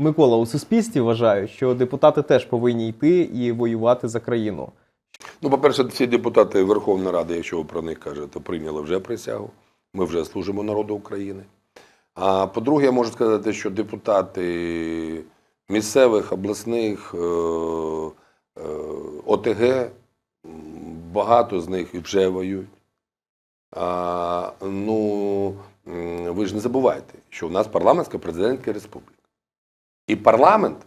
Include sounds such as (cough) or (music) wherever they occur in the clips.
Микола, у суспільстві вважають, що депутати теж повинні йти і воювати за країну. Ну, по-перше, всі депутати Верховної Ради, якщо ви про них кажете, прийняли вже присягу. Ми вже служимо народу України. А по-друге, я можу сказати, що депутати місцевих, обласних е, е, ОТГ, багато з них вже воюють. А, ну, ви ж не забувайте, що у нас парламентська президентська республіка. І парламент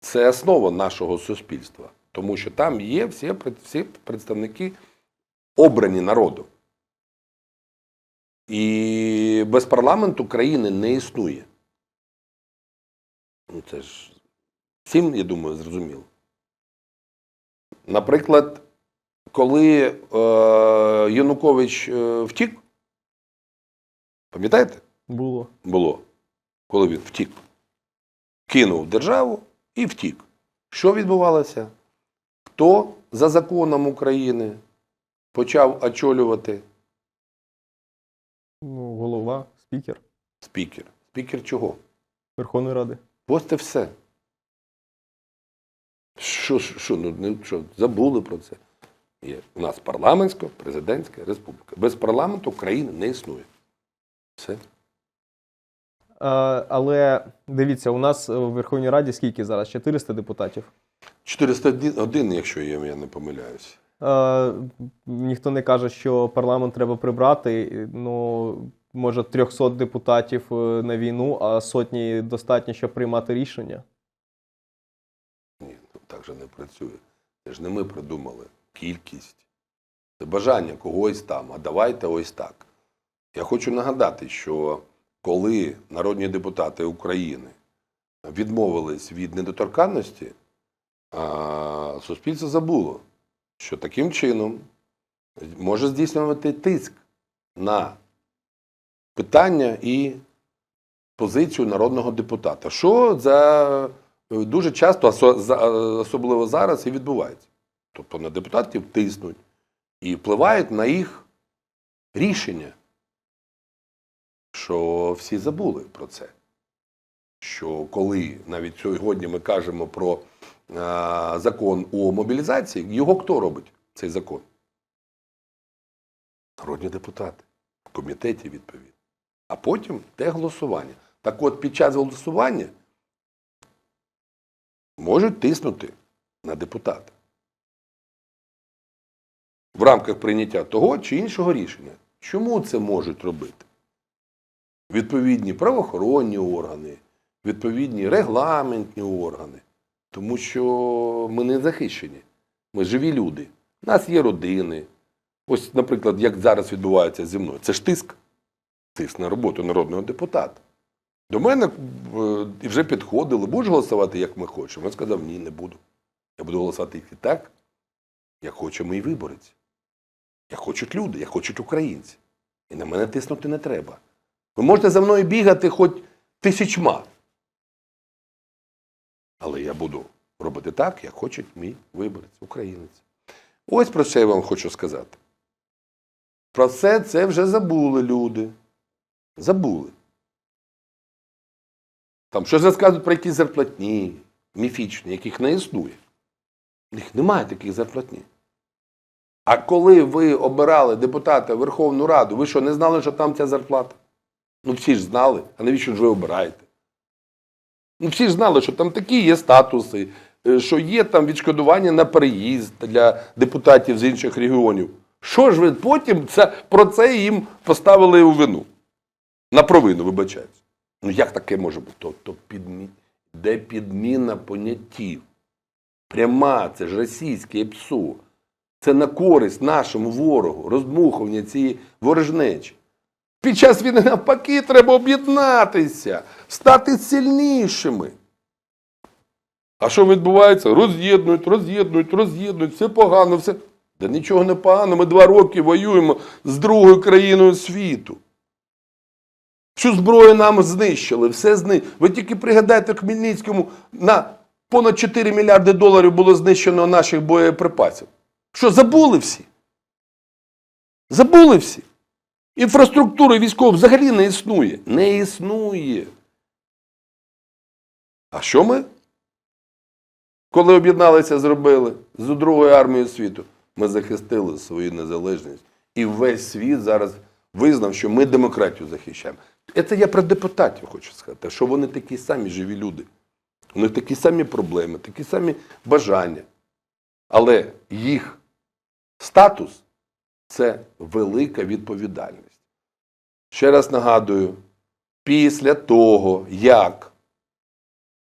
це основа нашого суспільства, тому що там є всі, всі представники обрані народом. І без парламенту країни не існує. Ну, це ж всім, я думаю, зрозуміло. Наприклад, коли е, Янукович е, втік, пам'ятаєте? Було. було, коли він втік. Кинув державу і втік. Що відбувалося? Хто за законом України почав очолювати Ну, голова, спікер спікер? Спікер чого? Верховної Ради. Ось це все. Що, що, ну, що, забули про це? Є. У нас парламентська, президентська республіка. Без парламенту країни не існує. Все. Е, але дивіться, у нас в Верховній Раді скільки зараз? 400 депутатів. 401, якщо я, я не помиляюсь. Е, ніхто не каже, що парламент треба прибрати. Ну, може, 300 депутатів е, на війну, а сотні достатньо, щоб приймати рішення. Ні, ну, так же не працює. Це ж не ми придумали кількість. Це бажання когось там, а давайте ось так. Я хочу нагадати, що коли народні депутати України відмовились від недоторканності, а, суспільство забуло, що таким чином може здійснювати тиск на питання і позицію народного депутата. Що за е, дуже часто, особливо зараз, і відбувається. Тобто на депутатів тиснуть і впливають на їх рішення, що всі забули про це. Що коли навіть сьогодні ми кажемо про е, закон о мобілізації, його хто робить, цей закон? Народні депутати в комітеті відповідно. А потім те голосування. Так от під час голосування можуть тиснути на депутата в рамках прийняття того чи іншого рішення. Чому це можуть робити? Відповідні правоохоронні органи, відповідні регламентні органи. Тому що ми не захищені. Ми живі люди. У нас є родини. Ось, наприклад, як зараз відбувається зі мною. Це ж тиск. Тиск на роботу народного депутата. До мене е, і вже підходили, будеш голосувати, як ми хочемо. Я сказав, ні, не буду. Я буду голосувати тільки так, як хоче мій виборець. Як хочуть люди, як хочуть українці. І на мене тиснути не треба. Ви можете за мною бігати хоч тисячма. Але я буду робити так, як хоче мій виборець, українець. Ось про що я вам хочу сказати. Про все це вже забули люди. Забули. Там щось розказують про якісь зарплатні, міфічні, яких не існує. У них немає таких зарплатні. А коли ви обирали депутата Верховну Раду, ви що, не знали, що там ця зарплата? Ну всі ж знали, а навіщо ж ви обираєте? Ну всі ж знали, що там такі є статуси, е, що є там відшкодування на переїзд для депутатів з інших регіонів. Що ж ви потім це, про це їм поставили у вину? На провину, вибачаюсь. Ну як таке може бути? То підмі... Де підміна поняттів? Пряма, це ж російське ПСО. Це на користь нашому ворогу, роздмухування цієї ворожнечі. Під час війни навпаки треба об'єднатися, стати сильнішими. А що відбувається? Роз'єднують, роз'єднують, роз'єднують, все погано, все. Да нічого не погано, ми два роки воюємо з другою країною світу. Всю зброю нам знищили, все знищили. Ви тільки пригадайте Хмельницькому на понад 4 мільярди доларів було знищено наших боєприпасів. Що, забули всі? Забули всі. Інфраструктури військової взагалі не існує. Не існує. А що ми? Коли об'єдналися, зробили з Другою армією світу, ми захистили свою незалежність. І весь світ зараз визнав, що ми демократію захищаємо. Це я про депутатів хочу сказати, що вони такі самі живі люди. У них такі самі проблеми, такі самі бажання. Але їх статус це велика відповідальність. Ще раз нагадую, після того, як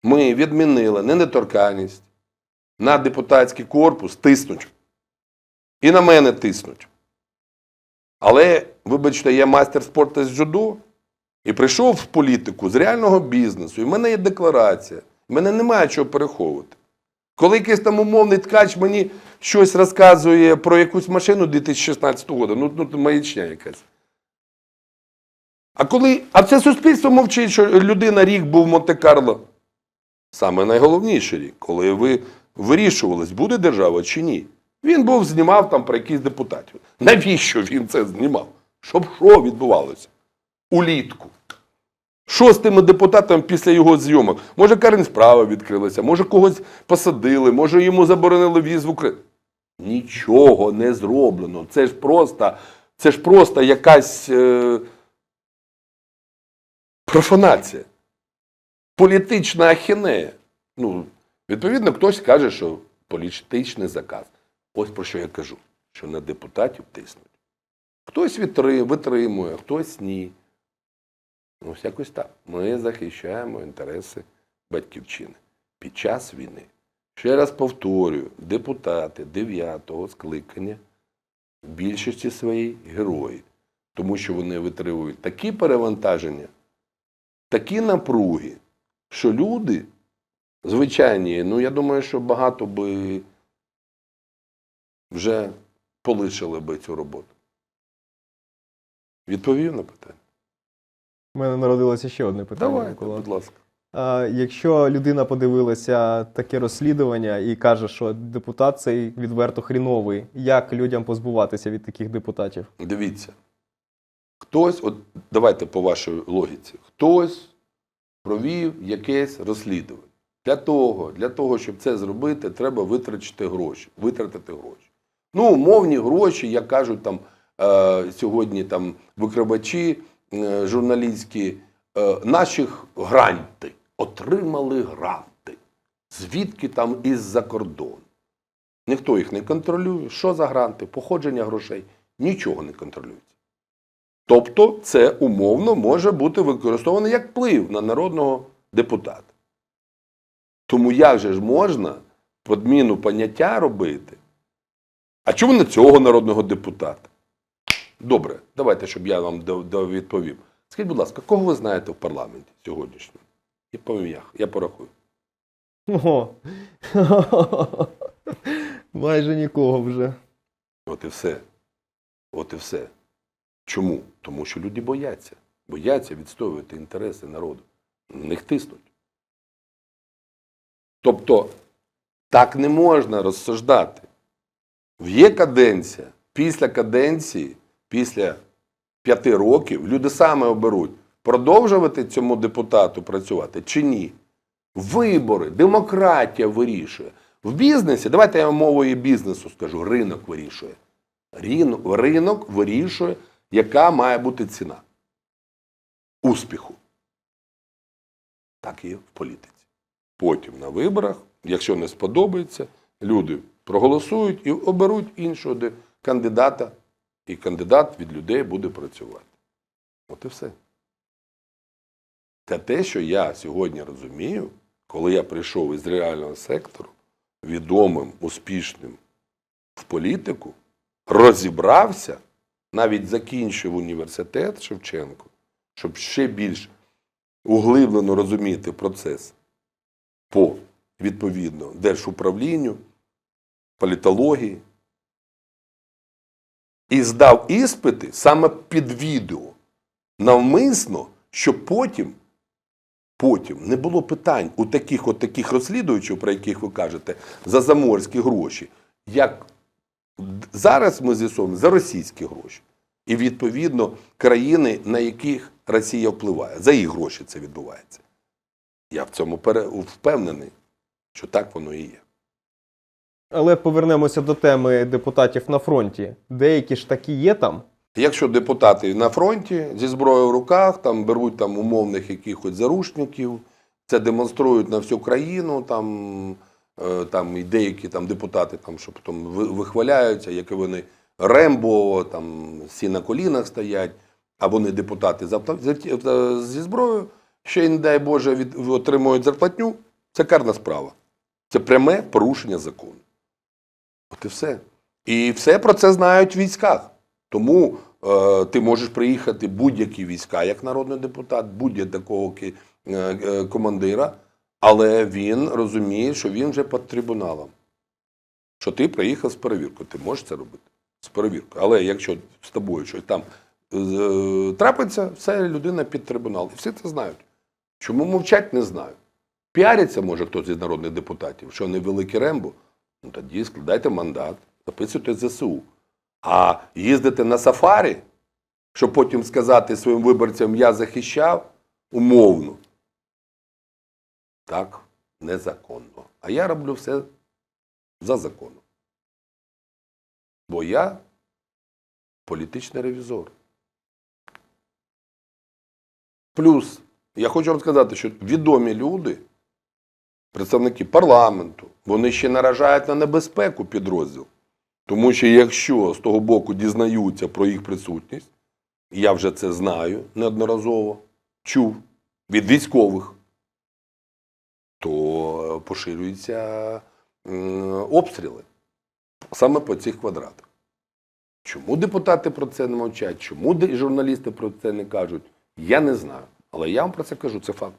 ми відмінили недоторканність, на депутатський корпус тиснуть. І на мене тиснуть. Але, вибачте, я майстер спорту з джудо і прийшов в політику з реального бізнесу, і в мене є декларація, в мене немає чого переховувати. Коли якийсь там умовний ткач мені щось розказує про якусь машину 2016 року, ну, ну маячня якась. А коли. А це суспільство мовчить, що людина рік був в Монте-Карло. Саме найголовніший рік, коли ви вирішувались, буде держава чи ні. Він був знімав там про якісь депутатів. Навіщо він це знімав? Щоб що відбувалося? Улітку. Що з тими депутатами після його зйомок? Може, Карен справа відкрилася, може когось посадили, може йому заборонили в'їзд в Україну. Нічого не зроблено. Це ж просто, це ж просто якась е, профанація. Політична ахінея. Ну, відповідно, хтось каже, що політичний заказ. Ось про що я кажу, що на депутатів тиснуть. Хтось витримує, хтось ні. Ну, ось якось так. Ми захищаємо інтереси батьківщини під час війни. Ще раз повторюю, депутати 9-го скликання в більшості своїй герої, тому що вони витримують такі перевантаження, такі напруги, що люди звичайні, ну я думаю, що багато би вже полишили би цю роботу. Відповів на питання? У мене народилося ще одне питання. Давайте, Микола. будь ласка. А, якщо людина подивилася таке розслідування і каже, що депутат цей відверто хріновий, як людям позбуватися від таких депутатів? Дивіться. Хтось, от давайте по вашій логіці, хтось провів якесь розслідування. Для того, для того, щоб це зробити, треба витрачити гроші, витратити гроші. Ну, умовні гроші, як кажуть там е, сьогодні там викривачі е, журналістські, е, наших гранти отримали гранти. Звідки там із-за кордону. Ніхто їх не контролює. Що за гранти, походження грошей, нічого не контролюється. Тобто це умовно може бути використовано як вплив на народного депутата. Тому як же ж можна подміну поняття робити? А чому не цього народного депутата? Добре, давайте, щоб я вам відповів. Скажіть, будь ласка, кого ви знаєте в парламенті сьогоднішньому? Я ім'ях, я порахую. Ого. (laughs) Майже нікого вже. От і все. От і все. Чому? Тому що люди бояться. Бояться відстоювати інтереси народу. На них тиснуть. Тобто, так не можна розсуждати. Є каденція. Після каденції, після п'яти років, люди саме оберуть, продовжувати цьому депутату працювати чи ні. Вибори, демократія вирішує. В бізнесі, давайте я мовою бізнесу скажу, ринок вирішує. Ринок, вирішує, яка має бути ціна успіху. Так і в політиці. Потім на виборах, якщо не сподобається, люди проголосують і оберуть іншого кандидата, і кандидат від людей буде працювати. От і все. Це те, що я сьогодні розумію, коли я прийшов із реального сектору, відомим, успішним в політику, розібрався, навіть закінчив університет Шевченко, щоб ще більш углиблено розуміти процес по відповідно держуправлінню, політології. І здав іспити саме під відео навмисно, щоб потім, потім не було питань у таких от таких розслідувачів, про яких ви кажете, за заморські гроші, як зараз ми з'ясовуємо за російські гроші. І відповідно країни, на яких Росія впливає. За їх гроші це відбувається. Я в цьому впевнений, що так воно і є. Але повернемося до теми депутатів на фронті. Деякі ж такі є там. Якщо депутати на фронті зі зброєю в руках, там беруть там умовних якихось заручників, це демонструють на всю країну, там, там і деякі там депутати, там, що потім вихваляються, які вони Рембо, там всі на колінах стоять, а вони депутати е, зі зброєю, ще й, не дай Боже, від, отримують зарплатню, це карна справа. Це пряме порушення закону. От і все. І все про це знають в військах. Тому е, ти можеш приїхати будь-які війська, як народний депутат, будь-якого е, е, командира, але він розуміє, що він вже під трибуналом. Що ти приїхав з перевіркою. Ти можеш це робити з перевіркою. Але якщо з тобою щось там е, трапиться, все людина під трибунал. І всі це знають. Чому мовчать, не знаю. Піариться може хтось із народних депутатів, що вони великі Рембо. Ну тоді складайте мандат, записуйте ЗСУ. А їздити на сафарі, щоб потім сказати своїм виборцям, я захищав умовно. Так, незаконно. А я роблю все за законом. Бо я політичний ревізор. Плюс, я хочу вам сказати, що відомі люди, представники парламенту, вони ще наражають на небезпеку підрозділ. Тому що якщо з того боку дізнаються про їх присутність, я вже це знаю неодноразово, чув від військових, то поширюються обстріли саме по цих квадратах. Чому депутати про це не мовчать? Чому журналісти про це не кажуть? Я не знаю. Але я вам про це кажу, це факт.